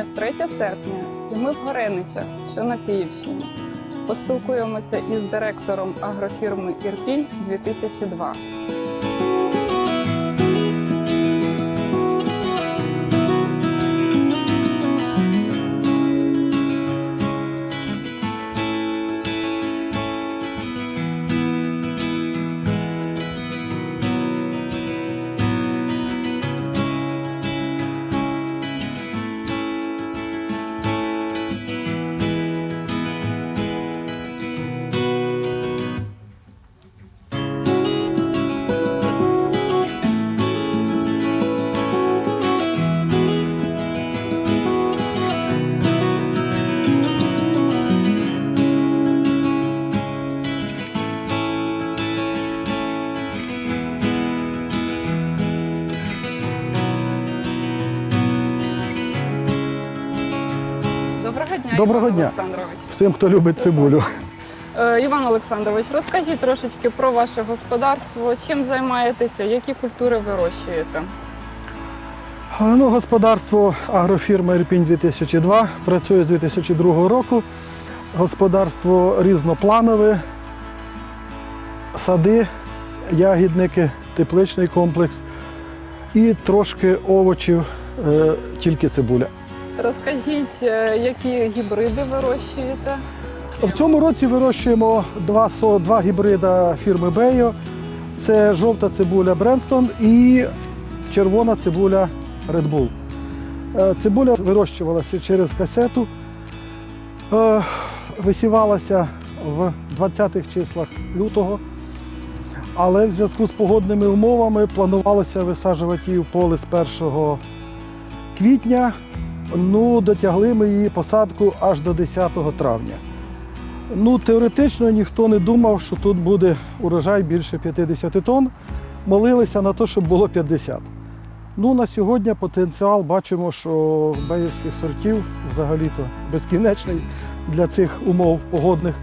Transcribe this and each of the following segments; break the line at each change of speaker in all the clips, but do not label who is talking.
Сьогодні 3 серпня, і ми в Гореничах, що на Київщині. Поспілкуємося із директором агрофірми Ірпінь 2002. Доброго дня, Іван
дня.
Олександрович.
Всім, хто любить цибулю.
Е, Іван Олександрович, розкажіть трошечки про ваше господарство, чим займаєтеся, які культури вирощуєте.
Ну, господарство агрофірми Ірпінь 2002 працює з 2002 року. Господарство різнопланове, сади, ягідники, тепличний комплекс і трошки овочів, е, тільки цибуля.
Розкажіть, е, які гібриди вирощуєте?
В цьому році вирощуємо два, два гібрида фірми Бейо. Це жовта цибуля Бренстон і червона цибуля Red Bull. Е, Цибуля вирощувалася через касету, е, висівалася в 20-х числах лютого, але в зв'язку з погодними умовами планувалося висаджувати її в поле з 1 квітня. Ну, дотягли ми її посадку аж до 10 травня. Ну, теоретично ніхто не думав, що тут буде урожай більше 50 тонн. Молилися на те, щоб було 50. Ну, на сьогодні потенціал бачимо, що беївських сортів взагалі-то безкінечний для цих умов погодних.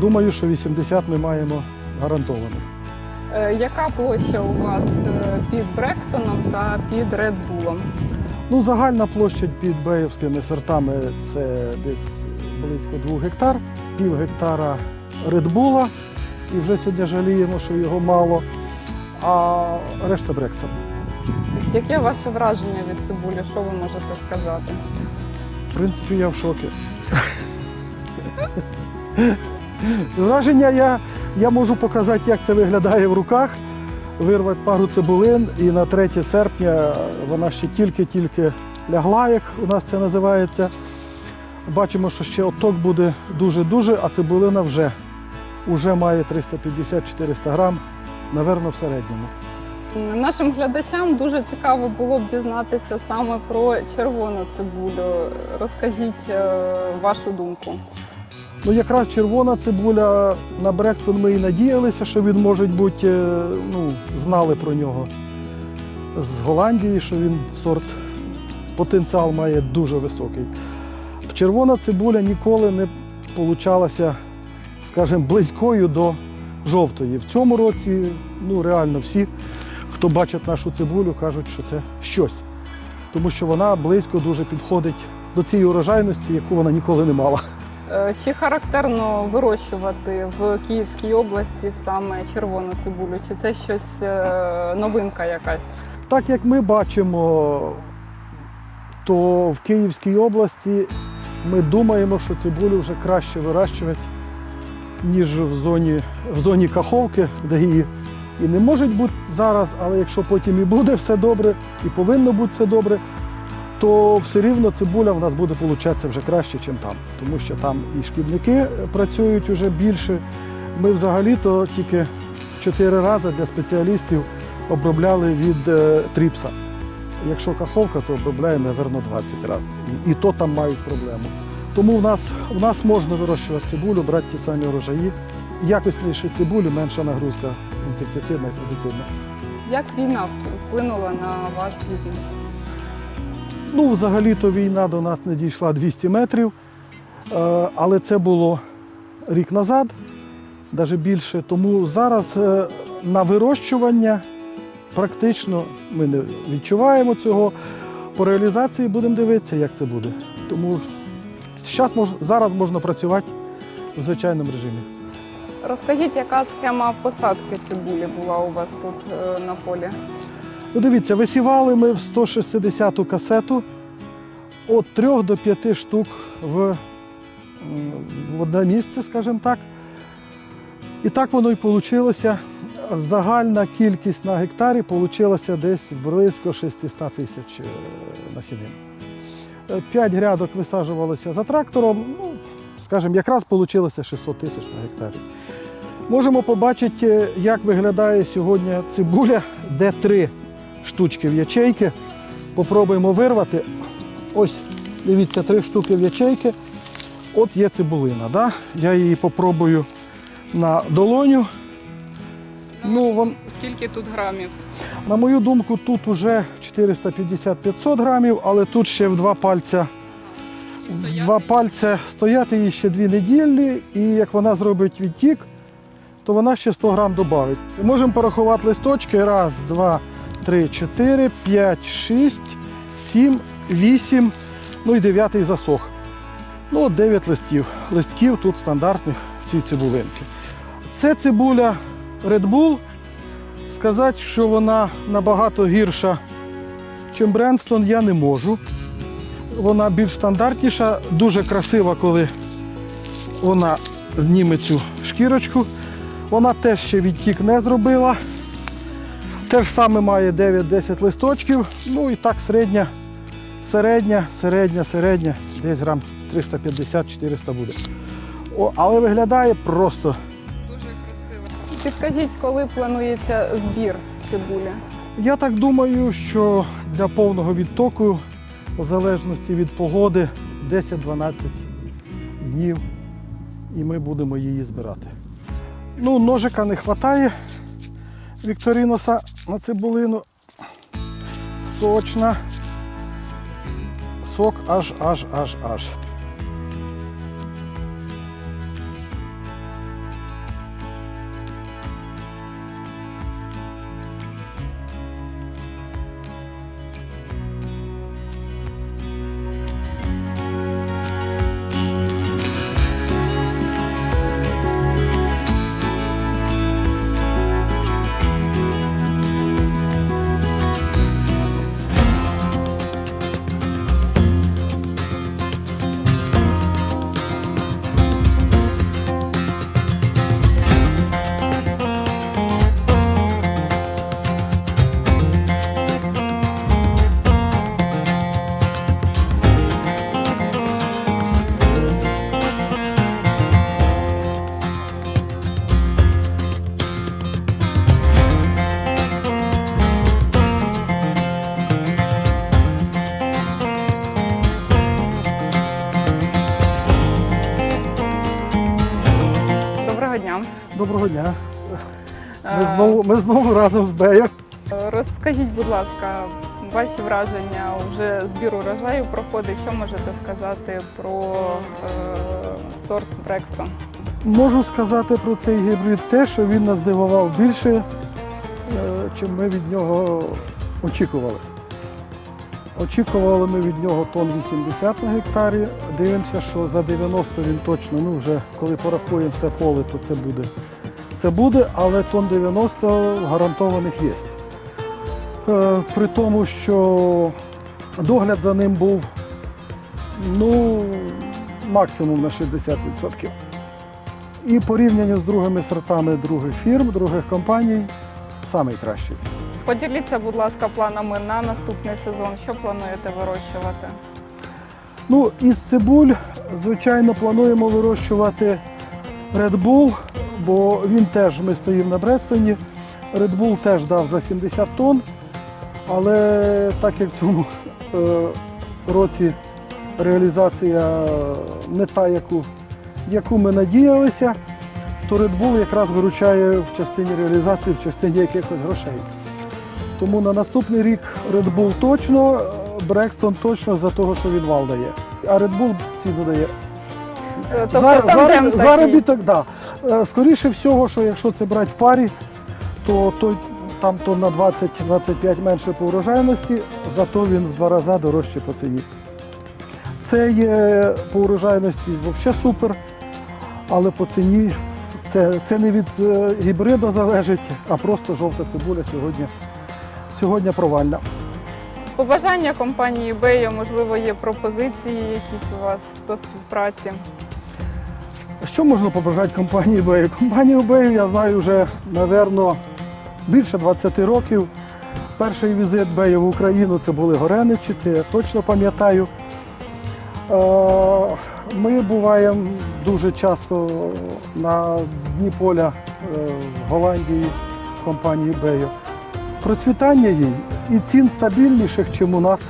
Думаю, що 80 ми маємо гарантовано.
Е, Яка площа у вас е, під Брекстоном та під Редбулом?
Ну, загальна площа під беївськими сортами це десь близько 2 гектар, пів гектара редбула. І вже сьогодні жаліємо, що його мало, а решта Брекстон.
Яке ваше враження від цибулі? Що ви можете сказати?
В принципі, я в шокі. Враження я, я можу показати, як це виглядає в руках. Вирвати пару цибулин і на 3 серпня вона ще тільки-тільки лягла, як у нас це називається. Бачимо, що ще отток буде дуже-дуже, а цибулина вже, вже має 350-400 грам, наверно, в середньому.
Нашим глядачам дуже цікаво було б дізнатися саме про червону цибулю. Розкажіть е, вашу думку.
Ну, якраз червона цибуля на Брекстон ми і надіялися, що він може бути, е, ну, знали про нього з Голландії, що він сорт потенціал має дуже високий. Червона цибуля ніколи не получалася, скажімо, близькою до жовтої. В цьому році ну, реально всі, хто бачить нашу цибулю, кажуть, що це щось. Тому що вона близько дуже підходить до цієї урожайності, яку вона ніколи не мала.
Е, Чи характерно вирощувати в Київській області саме червону цибулю? Чи це щось е, новинка якась?
Так як ми бачимо, то в Київській області ми думаємо, що цибулю вже краще вирощувати, ніж в зоні, в зоні Каховки, де її і не може бути зараз, але якщо потім і буде все добре, і повинно бути все добре, то все рівно цибуля в нас буде получатися вже краще, ніж там. Тому що там і шкідники працюють вже більше. Ми взагалі-то тільки чотири рази для спеціалістів обробляли від е, тріпса. Якщо каховка, то обробляємо, напевно, 20 разів. І, і то там мають проблему. Тому в нас, в нас можна вирощувати цибулю, брати ті самі урожаї. Якісніші цибулі, менша нагрузка інсектицидна і фунгіцидна.
Як війна вплинула на ваш бізнес?
Ну, взагалі-то війна до нас не дійшла 200 метрів, е, але це було рік назад, навіть більше. Тому зараз е, на вирощування практично ми не відчуваємо цього. по реалізації будемо дивитися, як це буде. Тому зараз можна працювати в звичайному режимі.
Розкажіть, яка схема посадки цибулі була у вас тут е, на полі?
Ну, дивіться, висівали ми в 160-ту касету від 3 до 5 штук в, в одне місце, скажімо так. І так воно і вийшло. Загальна кількість на гектарі вийшла десь близько 600 тисяч е, насінин. Е, П'ять грядок висаджувалося за трактором, ну, скажімо, якраз вийшло 600 тисяч на гектарі. Можемо побачити, як виглядає сьогодні цибуля, де три штучки в ячейки. Попробуємо вирвати. Ось, дивіться, три штуки в ячейки. От є цибулина. Да? Я її попробую на долоню. Ну, вон,
Скільки тут грамів?
на мою думку, тут уже 450-500 грамів, але тут ще в два пальця. в Два пальця стояти їй ще дві неділі, і як вона зробить відтік, то вона ще 100 грам додавить. Можемо порахувати листочки. Раз, два, три, чотири, п'ять, шість, сім, вісім, ну і дев'ятий засох. Ну, от 9 листів. Листків тут стандартних в цій цибулинки. Це цибуля Red Bull. Сказати, що вона набагато гірша, ніж Бренстон, я не можу. Вона більш стандартніша, дуже красива, коли вона зніме цю шкірочку. Вона теж ще відтік не зробила. Те ж саме має 9-10 листочків. Ну і так середня, середня, середня, середня, десь грам 350-400 буде. О, але виглядає просто.
Дуже красиво. Підкажіть, коли планується збір цибулі?
Я так думаю, що для повного відтоку, в залежності від погоди, 10-12 днів, і ми будемо її збирати. Ну, ножика не вистачає Вікторіноса на цибулину. Сочна. Сок аж, аж, аж, аж.
Доброго дня.
Ми
Е,
знову, ми знову разом з Бею.
Розкажіть, будь ласка, ваші враження вже збір урожаю проходить. Що можете сказати про е, сорт Брекстон?
Можу сказати про цей гібрид те, що він нас здивував більше, е, чим ми від нього очікували. Очікували ми від нього тонн 80 на гектарі. Дивимося, що за 90 він точно, ну вже коли порахуємо все поле, то це буде. Це буде, але тонн 90 гарантованих є. Е, При тому, що догляд за ним був ну, максимум на 60%. І порівнянню з другими сортами других фірм, других компаній, найкращий.
Поділіться, будь ласка, планами на наступний сезон. Що плануєте вирощувати?
Ну, із цибуль, звичайно, плануємо вирощувати Red Bull, бо він теж, ми стоїмо на Брестоні. Red Bull теж дав за 70 тонн, але так як в цьому е, році реалізація не та, яку, яку ми надіялися, то Red Bull якраз виручає в частині реалізації, в частині якихось грошей. Тому на наступний рік Red Bull точно, Брекстон точно за того, що відвал дає. А Red Bull ціну дає.
Е, Тобто
Зар-
тандем такий.
заробіток, так. Да. Е, Скоріше всього, що якщо це брати в парі, то той там то на 20-25 менше по урожайності, зато він в два рази дорожче по ціні. Це є по урожайності взагалі супер, але по ціні це, це не від е, гібрида залежить, а просто жовта цибуля сьогодні, сьогодні провальна.
Побажання компанії Бея, можливо, є пропозиції якісь у вас до співпраці.
Що можна побажати компанії Бею? Компанію Бею я знаю вже, напевно, більше 20 років. Перший візит Бею в Україну це були Гореничі, це я точно пам'ятаю. Е, Ми буваємо дуже часто на дні поля е, в Голландії компанії Бею. Процвітання їй і цін стабільніших, ніж у нас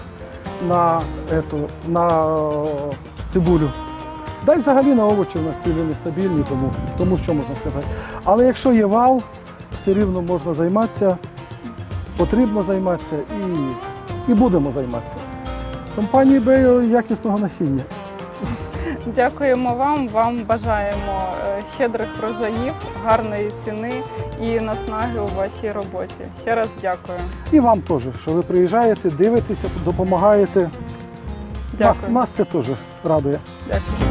на, ету, на е, цибулю. Да й взагалі на овочі у нас ціни нестабільні, тому, тому що можна сказати. Але якщо є вал, все рівно можна займатися, потрібно займатися і, і будемо займатися. Компанії Бею якісного насіння.
Дякуємо вам. Вам бажаємо е, щедрих врожаїв, гарної ціни і наснаги у вашій роботі. Ще раз дякую.
І вам теж, що ви приїжджаєте, дивитеся, допомагаєте. Нас, нас це теж радує.
Дякую.